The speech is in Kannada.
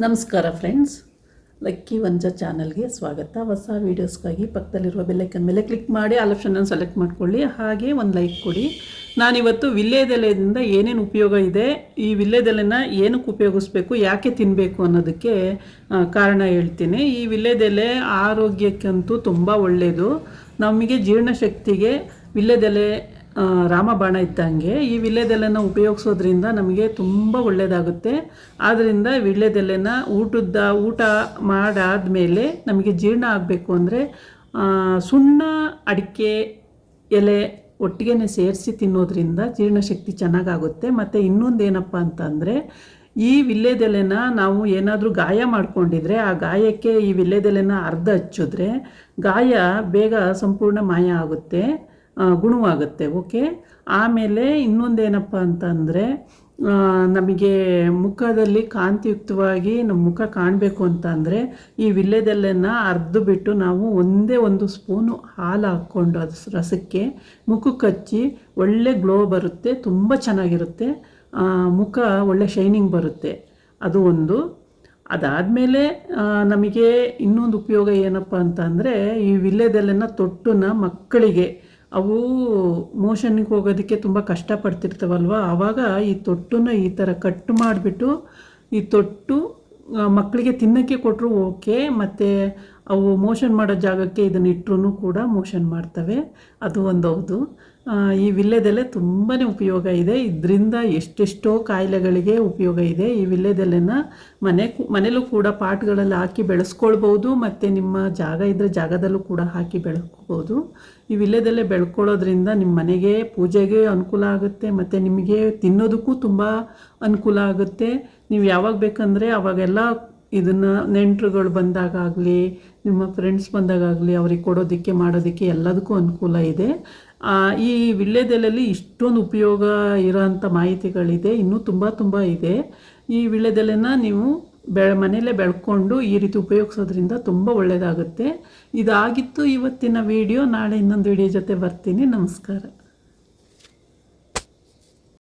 ನಮಸ್ಕಾರ ಫ್ರೆಂಡ್ಸ್ ಲಕ್ಕಿ ವಂಜ ಚಾನಲ್ಗೆ ಸ್ವಾಗತ. ಹೊಸ ವೀಡಿಯೋಸ್ಗಾಗಿ ಪಕ್ಕದಲ್ಲಿರುವ ಬೆಲ್ಲೈಕನ್ ಮೇಲೆ ಕ್ಲಿಕ್ ಮಾಡಿ ಆಲ್ ಆಪ್ಷನನ್ನು ಸೆಲೆಕ್ಟ್ ಮಾಡ್ಕೊಳ್ಳಿ. ಹಾಗೆ ಒಂದು ಲೈಕ್ ಕೊಡಿ. ನಾನಿವತ್ತು ವಿಲ್ಲೇದೆಲೆಯಿಂದ ಏನೇನು ಉಪಯೋಗ ಇದೆ, ಈ ವಿಲ್ಲೇದೆಲೆನ ಏನಕ್ಕೆ ಉಪಯೋಗಿಸ್ಬೇಕು, ಯಾಕೆ ತಿನ್ನಬೇಕು ಅನ್ನೋದಕ್ಕೆ ಕಾರಣ ಹೇಳ್ತೀನಿ. ಈ ವಿಲ್ಲೇದೆಲೆ ಆರೋಗ್ಯಕ್ಕಂತೂ ತುಂಬ ಒಳ್ಳೆಯದು ನಮಗೆ ಜೀರ್ಣಶಕ್ತಿಗೆ ವಿಲ್ಲೇದೆಲೆ ರಾಮಬಾಣ ಇದ್ದಂಗೆ ಈ ವಿಳ್ಯದೆಲೆನ ಉಪಯೋಗಿಸೋದ್ರಿಂದ ನಮಗೆ ತುಂಬ ಒಳ್ಳೆಯದಾಗುತ್ತೆ ಆದ್ದರಿಂದ ವಿಳ್ಯದೆಲೆನ ಊಟದ ಊಟ ಮಾಡಾದ ಮೇಲೆ ನಮಗೆ ಜೀರ್ಣ ಆಗಬೇಕು ಅಂದರೆ ಸುಣ್ಣ, ಅಡಿಕೆ, ಎಲೆ ಒಟ್ಟಿಗೆ ಸೇರಿಸಿ ತಿನ್ನೋದ್ರಿಂದ ಜೀರ್ಣಶಕ್ತಿ ಚೆನ್ನಾಗಾಗುತ್ತೆ. ಮತ್ತು ಇನ್ನೊಂದು ಏನಪ್ಪ ಅಂತಂದರೆ, ಈ ವಿಳ್ಯದೆಲೆನ ನಾವು ಏನಾದರೂ ಗಾಯ ಮಾಡಿಕೊಂಡಿದ್ರೆ, ಆ ಗಾಯಕ್ಕೆ ಈ ವಿಳ್ಯದೆಲೆನ ಅರ್ಧ ಹಚ್ಚಿದ್ರೆ ಗಾಯ ಬೇಗ ಸಂಪೂರ್ಣ ಮಾಯ ಆಗುತ್ತೆ. ಗುಣವಾಗುತ್ತೆ, ಓಕೆ? ಆಮೇಲೆ ಇನ್ನೊಂದೇನಪ್ಪ ಅಂತಂದರೆ ನಮಗೆ ಮುಖದಲ್ಲಿ ಕಾಂತಿಯುಕ್ತವಾಗಿ ನಮ್ಮ ಮುಖ ಕಾಣಬೇಕು ಅಂತ ಅಂದರೆ ಈ ವಿಳ್ಯದೆಲೆನ ಅರ್ದು ಬಿಟ್ಟು ನಾವು ಒಂದೇ ಒಂದು ಸ್ಪೂನು ಹಾಲು ಹಾಕ್ಕೊಂಡು ಅದು ರಸಕ್ಕೆ ಮುಖಕ್ಕೆ ಹಚ್ಚಿ ಒಳ್ಳೆ ಗ್ಲೋ ಬರುತ್ತೆ, ತುಂಬ ಚೆನ್ನಾಗಿರುತ್ತೆ. ಮುಖ ಒಳ್ಳೆ ಶೈನಿಂಗ್ ಬರುತ್ತೆ. ಅದು ಒಂದು. ಅದಾದಮೇಲೆ ನಮಗೆ ಇನ್ನೊಂದು ಉಪಯೋಗ ಏನಪ್ಪ ಅಂತ ಅಂದರೆ ಈ ವಿಳ್ಯದೆಲೆನ ತೊಟ್ಟುನ ಮಕ್ಕಳಿಗೆ ಅವು ಮೋಷನ್ಗೆ ಹೋಗೋದಕ್ಕೆ ತುಂಬ ಕಷ್ಟಪಡ್ತಿರ್ತಾವಲ್ವ? ಆವಾಗ ಈ ತೊಟ್ಟುನ ಈ ಥರ ಕಟ್ ಮಾಡಿಬಿಟ್ಟು ಈ ತೊಟ್ಟು ಮಕ್ಕಳಿಗೆ ತಿನ್ನೋಕ್ಕೆ ಕೊಟ್ಟರು ಓಕೆ, ಮತ್ತು ಅವು ಮೋಷನ್ ಮಾಡೋ ಜಾಗಕ್ಕೆ ಇದನ್ನ ಇಟ್ಟರು ಕೂಡ ಮೋಷನ್ ಮಾಡ್ತವೆ. ಅದು ಒಂದು ಹೌದು. ಈ ವಿಲ್ಲೆದೆಲೆ ತುಂಬಾ ಉಪಯೋಗ ಇದೆ. ಇದರಿಂದ ಎಷ್ಟೆಷ್ಟೋ ಕಾಯಿಲೆಗಳಿಗೆ ಉಪಯೋಗ ಇದೆ. ಈ ವಿಲ್ಲೆದೆಲೆನ ಮನೆ ಮನೇಲೂ ಕೂಡ ಪಾಟ್ಗಳಲ್ಲಿ ಹಾಕಿ ಬೆಳೆಸ್ಕೊಳ್ಬೋದು, ಮತ್ತು ನಿಮ್ಮ ಜಾಗ ಇದ್ದರೆ ಜಾಗದಲ್ಲೂ ಕೂಡ ಹಾಕಿ ಬೆಳ್ಕೋಬೋದು ಈ ವಿಲ್ಲೆದೆಲೆ ಬೆಳ್ಕೊಳ್ಳೋದ್ರಿಂದ ನಿಮ್ಮ ಮನೆಗೆ ಪೂಜೆಗೆ ಅನುಕೂಲ ಆಗುತ್ತೆ, ಮತ್ತು ನಿಮಗೆ ತಿನ್ನೋದಕ್ಕೂ ತುಂಬ ಅನುಕೂಲ ಆಗುತ್ತೆ. ನೀವು ಯಾವಾಗ ಬೇಕಂದರೆ ಅವಾಗೆಲ್ಲ ಇದನ್ನು ನೆಂಟರುಗಳು ಬಂದಾಗಲಿ ನಿಮ್ಮ ಫ್ರೆಂಡ್ಸ್ ಬಂದಾಗಲಿ ಅವ್ರಿಗೆ ಕೊಡೋದಕ್ಕೆ, ಮಾಡೋದಕ್ಕೆ ಎಲ್ಲದಕ್ಕೂ ಅನುಕೂಲ ಇದೆ. ಈ ವಿಳ್ಯದೆಲೆಯಲ್ಲಿ ಇಷ್ಟೊಂದು ಉಪಯೋಗ ಇರೋಂಥ ಮಾಹಿತಿಗಳಿದೆ. ಇನ್ನೂ ತುಂಬ ತುಂಬ ಇದೆ. ಈ ವಿಳ್ಯದೆಲೆನ ನೀವು ಬೆ ಮನೆಯಲ್ಲೇ ಬೆಳ್ಕೊಂಡು ಈ ರೀತಿ ಉಪಯೋಗಿಸೋದ್ರಿಂದ ತುಂಬ ಒಳ್ಳೆಯದಾಗುತ್ತೆ ಇದಾಗಿತ್ತು ಇವತ್ತಿನ ವಿಡಿಯೋ. ನಾಳೆ ಇನ್ನೊಂದು ವಿಡಿಯೋ ಜೊತೆ ಬರ್ತೀನಿ. ನಮಸ್ಕಾರ.